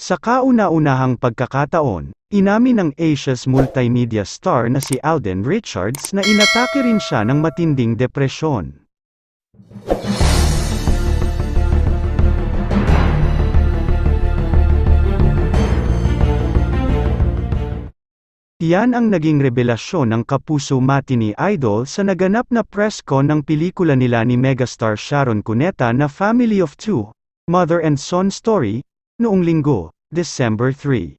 Sa kauna-unahang pagkakataon, inamin ng Asia's multimedia star na si Alden Richards na inatake rin siya ng matinding depresyon. Iyan ang naging revelasyon ng kapuso matini idol sa naganap na press con ng pelikula nila ni megastar Sharon Cuneta na Family of Two, Mother and Son Story, noong linggo, December 3.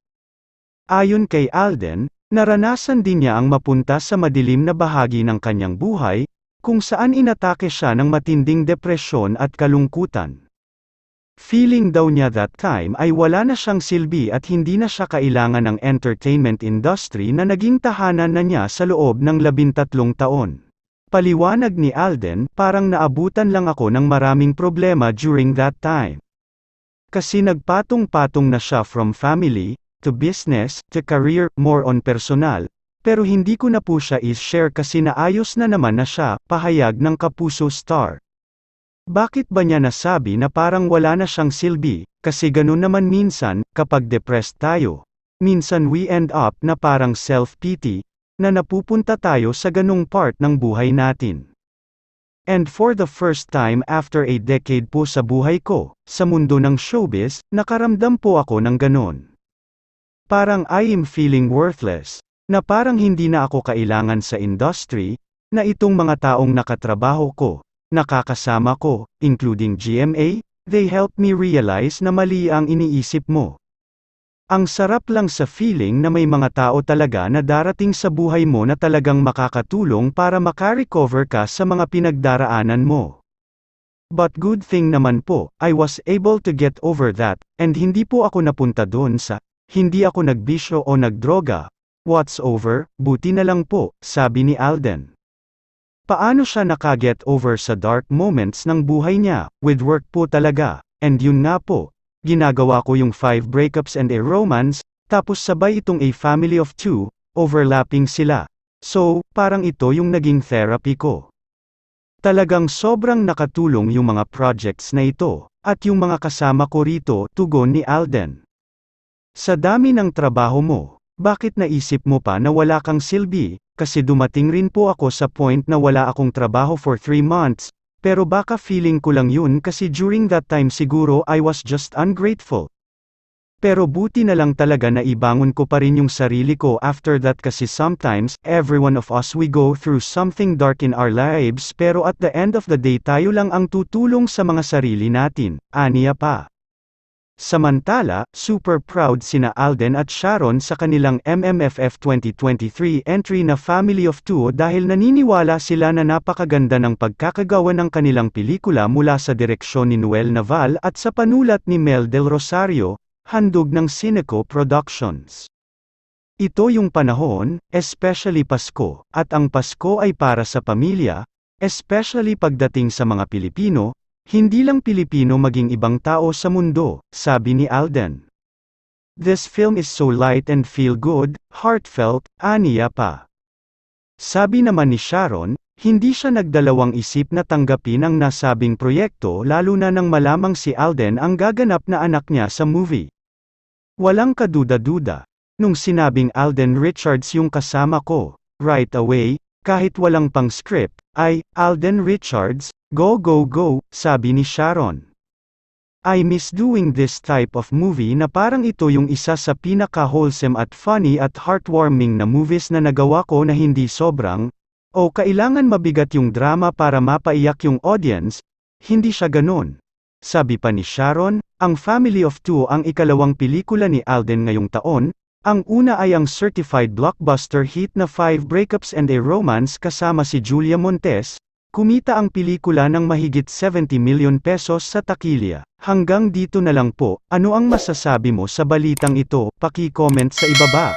Ayon kay Alden, naranasan din niya ang mapunta sa madilim na bahagi ng kanyang buhay, kung saan inatake siya ng matinding depresyon at kalungkutan. Feeling daw niya that time ay wala na siyang silbi at hindi na siya kailangan ng entertainment industry na naging tahanan na niya sa loob ng labintatlong taon. Paliwanag ni Alden, parang naabutan lang ako ng maraming problema during that time. Kasi nagpatong-patong na siya from family, to business, to career, more on personal, pero hindi ko na po siya is-share kasi naayos na naman na siya, pahayag ng Kapuso Star. Bakit ba niya nasabi na parang wala na siyang silbi, kasi ganun naman minsan, kapag depressed tayo. Minsan we end up na parang self-pity, na napupunta tayo sa ganung part ng buhay natin. And for the first time after a decade po sa buhay ko, sa mundo ng showbiz, nakaramdam po ako ng ganon. Parang I am feeling worthless, na parang hindi na ako kailangan sa industry, na itong mga taong nakatrabaho ko, nakakasama ko, including GMA, they helped me realize na mali ang iniisip mo. Ang sarap lang sa feeling na may mga tao talaga na darating sa buhay mo na talagang makakatulong para makarecover ka sa mga pinagdaraanan mo. But good thing naman po, I was able to get over that, and hindi po ako napunta doon sa, hindi ako nagbisyo o nagdroga. What's over, buti na lang po, sabi ni Alden. Paano siya nakaget over sa dark moments ng buhay niya, with work po talaga, and yun nga po, ginagawa ko yung 5 breakups and a romance, tapos sabay itong a family of 2, overlapping sila. So, parang ito yung naging therapy ko. Talagang sobrang nakatulong yung mga projects na ito, at yung mga kasama ko rito, tugon ni Alden. Sa dami ng trabaho mo, bakit naisip mo pa na wala kang silbi, kasi dumating rin po ako sa point na wala akong trabaho for 3 months, pero baka feeling ko lang yun kasi during that time siguro I was just ungrateful. Pero buti na lang talaga na ibangon ko pa rin yung sarili ko after that kasi sometimes, every one of us we go through something dark in our lives pero at the end of the day tayo lang ang tutulong sa mga sarili natin, aniya pa. Samantala, super proud sina Alden at Sharon sa kanilang MMFF 2023 entry na Family of Two dahil naniniwala sila na napakaganda ng pagkakagawa ng kanilang pelikula mula sa direksyon ni Noel Naval at sa panulat ni Mel Del Rosario, handog ng Cineco Productions. Ito yung panahon, especially Pasko, at ang Pasko ay para sa pamilya, especially pagdating sa mga Pilipino, hindi lang Pilipino maging ibang tao sa mundo, sabi ni Alden. This film is so light and feel good, heartfelt, aniya pa. Sabi naman ni Sharon, hindi siya nagdalawang isip na tanggapin ang nasabing proyekto lalo na nang malamang si Alden ang gaganap na anak niya sa movie. Walang kaduda-duda. Nung sinabing Alden Richards yung kasama ko, right away, kahit walang pang script, ay, Alden Richards, go go go, sabi ni Sharon. I miss doing this type of movie na parang ito yung isa sa pinaka-wholesome at funny at heartwarming na movies na nagawa ko na hindi sobrang, o kailangan mabigat yung drama para mapaiyak yung audience, hindi siya ganun. Sabi pa ni Sharon, ang Family of Two ang ikalawang pelikula ni Alden ngayong taon, ang una ay ang certified blockbuster hit na Five Breakups and a Romance kasama si Julia Montes, kumita ang pelikula ng mahigit 70 million pesos sa takilya. Hanggang dito na lang po, ano ang masasabi mo sa balitang ito, paki-comment sa ibaba.